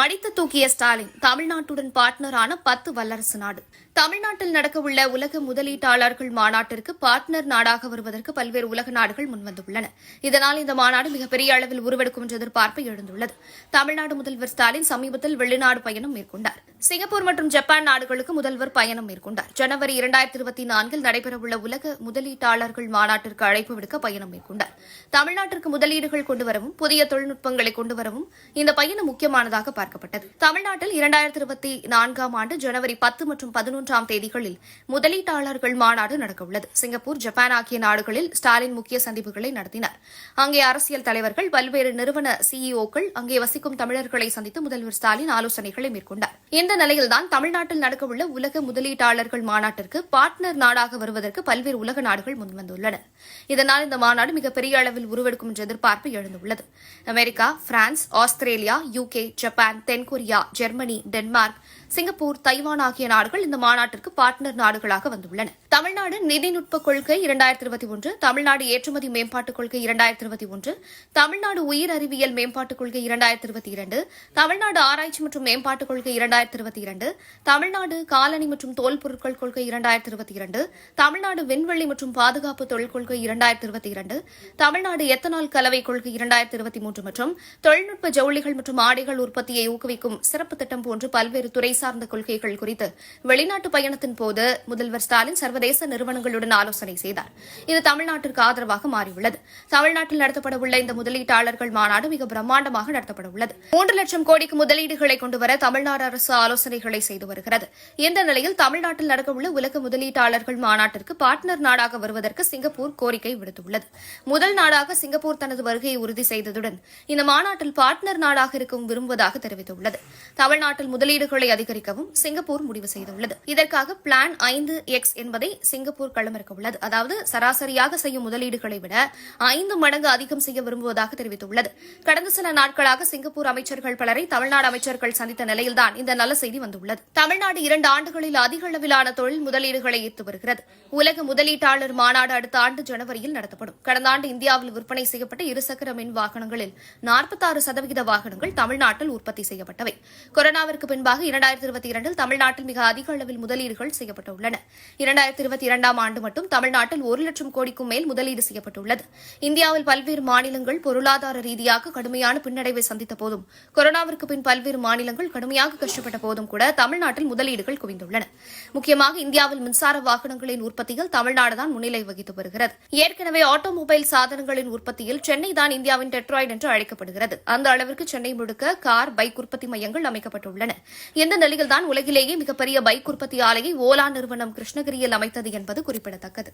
அடித்து தூக்கிய ஸ்டாலின் தமிழ்நாட்டுடன் பார்ட்னரான பத்து வல்லரசு நாடு. தமிழ்நாட்டில் நடக்கவுள்ள உலக முதலீட்டாளர்கள் மாநாட்டிற்கு பார்ட்னர் நாடாக வருவதற்கு பல்வேறு உலக நாடுகள் முன்வந்துள்ளன. இதனால் இந்த மாநாடு மிகப்பெரிய அளவில் உருவெடுக்கும் என்ற எதிர்பார்ப்பு எழுந்துள்ளது. தமிழ்நாடு முதல்வர் ஸ்டாலின் சமீபத்தில் வெளிநாடு பயணம் மேற்கொண்டார். சிங்கப்பூர் மற்றும் ஜப்பான் நாடுகளுக்கு முதல்வர் பயணம் மேற்கொண்டார். ஜனவரி இரண்டாயிரத்தி இருபத்தி நான்கில் நடைபெறவுள்ள உலக முதலீட்டாளர்கள் மாநாட்டிற்கு அழைப்பு விடுக்க பயணம் மேற்கொண்டார். தமிழ்நாட்டிற்கு முதலீடுகள் கொண்டுவரவும் புதிய தொழில்நுட்பங்களை கொண்டுவரவும் இந்த பயணம் முக்கியமானதாக பார்க்கப்பட்டது. தமிழ்நாட்டில் இரண்டாயிரத்தி இருபத்தி நான்காம் ஆண்டு ஜனவரி பத்து மற்றும் பதினொன்று பதினொன்றாம் தேதிகளில் முதலீட்டாளர்கள் மாநாடு நடக்கவுள்ளது. சிங்கப்பூர் ஜப்பான் ஆகிய நாடுகளில் ஸ்டாலின் முக்கிய சந்திப்புகளை நடத்தினார். அங்கே அரசியல் தலைவர்கள் பல்வேறு நிறுவன சிஇஓக்கள் அங்கே வசிக்கும் தமிழர்களை சந்தித்து முதல்வர் ஸ்டாலின் ஆலோசனைகளை மேற்கொண்டார். இந்த நிலையில்தான் தமிழ்நாட்டில் நடக்கவுள்ள உலக முதலீட்டாளர்கள் மாநாட்டிற்கு பார்ட்னர் நாடாக வருவதற்கு பல்வேறு உலக நாடுகள் முன்வந்துள்ளன இதனால் இந்த மாநாடு மிகப்பெரிய அளவில் உருவெடுக்கும் என்ற எதிர்பார்ப்பு எழுந்துள்ளது. America France Australia UK Japan தென்கொரியா ஜெர்மனி டென்மார்க் சிங்கப்பூர் தைவான் ஆகிய நாடுகள் இந்த மாநாட்டிற்கு பார்ட்னர் நாடுகளாக வந்துள்ளன. தமிழ்நாடு நிதிநுட்ப கொள்கை இரண்டாயிரத்தி இருபத்தி ஒன்று தமிழ்நாடு ஏற்றுமதி மேம்பாட்டுக் கொள்கை இரண்டாயிரத்தி இருபத்தி ஒன்று தமிழ்நாடு உயிர் அறிவியல் மேம்பாட்டுக் கொள்கை இரண்டாயிரத்தி இருபத்தி இரண்டு தமிழ்நாடு ஆராய்ச்சி மற்றும் மேம்பாட்டுக் கொள்கை இரண்டாயிரத்தி இருபத்தி இரண்டு தமிழ்நாடு காலணி மற்றும் தோல் பொருட்கள் கொள்கை இரண்டாயிரத்தி இருபத்தி இரண்டு தமிழ்நாடு விண்வெளி மற்றும் பாதுகாப்பு தொழில் கொள்கை இரண்டாயிரத்தி இருபத்தி இரண்டு தமிழ்நாடு எத்தனால் கலவை கொள்கை இரண்டாயிரத்தி இருபத்தி மூன்று மற்றும் தொழில்நுட்ப ஜவுளிகள் மற்றும் ஆடைகள் உற்பத்தியை ஊக்குவிக்கும் சிறப்பு திட்டம் போன்று பல்வேறு துறை சார்ந்த கொள்கைகள் குறித்து வெளிநாட்டு பயணத்தின் போது முதல்வர் ஸ்டாலின் சர்வதேச நிறுவனங்களுடன் ஆலோசனை செய்தார். இது தமிழ்நாட்டிற்கு ஆதரவாக மாறியுள்ளது. தமிழ்நாட்டில் நடத்தப்படவுள்ள இந்த முதலீட்டாளர்கள் மாநாடு மிக பிரம்மாண்டமாக நடத்தப்படவுள்ளது. மூன்று லட்சம் கோடிக்கு முதலீடுகளை கொண்டுவர தமிழ்நாடு அரசு ஆலோசனைகளை செய்து வருகிறது. இந்த நிலையில் தமிழ்நாட்டில் நடக்கவுள்ள உலக முதலீட்டாளர்கள் மாநாட்டிற்கு பார்ட்னர் நாடாக வருவதற்கு சிங்கப்பூர் கோரிக்கை விடுத்துள்ளது. முதல் நாடாக சிங்கப்பூர் தனது வருகையை உறுதி செய்ததுடன் இந்த மாநாட்டில் பார்ட்னர் நாடாக இருக்கும் விரும்புவதாக தெரிவித்துள்ளது. தமிழ்நாட்டில் முதலீடுகளை அதிக அதிகரிக்கவும் சிங்கப்பூர் முடிவு செய்துள்ளது. இதற்காக பிளான் ஐந்து எக்ஸ் என்பதை சிங்கப்பூர் களமிறக்க உள்ளது அதாவது சராசரியாக செய்யும் முதலீடுகளை விட ஐந்து மடங்கு அதிகம் செய்ய விரும்புவதாக தெரிவித்துள்ளது. கடந்த சில நாட்களாக சிங்கப்பூர் அமைச்சர்கள் பலரை தமிழ்நாடு அமைச்சர்கள் சந்தித்த நிலையில்தான் இந்த நல்ல செய்தி வந்துள்ளது. தமிழ்நாடு இரண்டு ஆண்டுகளில் அதிக அளவிலான தொழில் முதலீடுகளை ஈர்த்து வருகிறது. உலக முதலீட்டாளர் மாநாடு அடுத்த ஆண்டு ஜனவரியில் நடத்தப்படும். கடந்த ஆண்டு இந்தியாவில் விற்பனை செய்யப்பட்ட இருசக்கர மின் வாகனங்களில் நாற்பத்தாறு சதவீத வாகனங்கள் தமிழ்நாட்டில் உற்பத்தி செய்யப்பட்டவை. கொரோனாவிற்கு பின்பாக இரண்டாயிரத்தி இரண்டாயிரத்தி இருபத்தி இரண்டில் தமிழ்நாட்டில் மிக அதிக அளவில் முதலீடுகள் செய்யப்பட்டுள்ளன. இரண்டாயிரத்தி இருபத்தி இரண்டாம் ஆண்டு மட்டும் தமிழ்நாட்டில் ஒரு லட்சம் கோடிக்கும் மேல் முதலீடு செய்யப்பட்டுள்ளது. இந்தியாவில் பல்வேறு மாநிலங்கள் பொருளாதார ரீதியாக கடுமையான பின்னடைவை சந்தித்த போதும் கொரோனாவிற்கு பின் பல்வேறு மாநிலங்கள் கடுமையாக கஷ்டப்பட்ட போதும் கூட தமிழ்நாட்டில் முதலீடுகள் குவிந்துள்ளன. முக்கியமாக இந்தியாவில் மின்சார வாகனங்களின் உற்பத்தியில் தமிழ்நாடுதான் முன்னிலை வகித்து வருகிறது. ஏற்கனவே ஆட்டோமொபைல் சாதனங்களின் உற்பத்தியில் சென்னை தான் இந்தியாவின் டெட்ராய்டு என்று அழைக்கப்படுகிறது. அந்த அளவிற்கு சென்னை முழுக்க கார் பைக் உற்பத்தி மையங்கள் அமைக்கப்பட்டுள்ளன. எந்தெந்த தான் உலகிலேயே மிகப்பெரிய பைக் உற்பத்தி ஆலையை ஓலா நிறுவனம் கிருஷ்ணகிரியில் அமைத்தது என்பது குறிப்பிடத்தக்கது.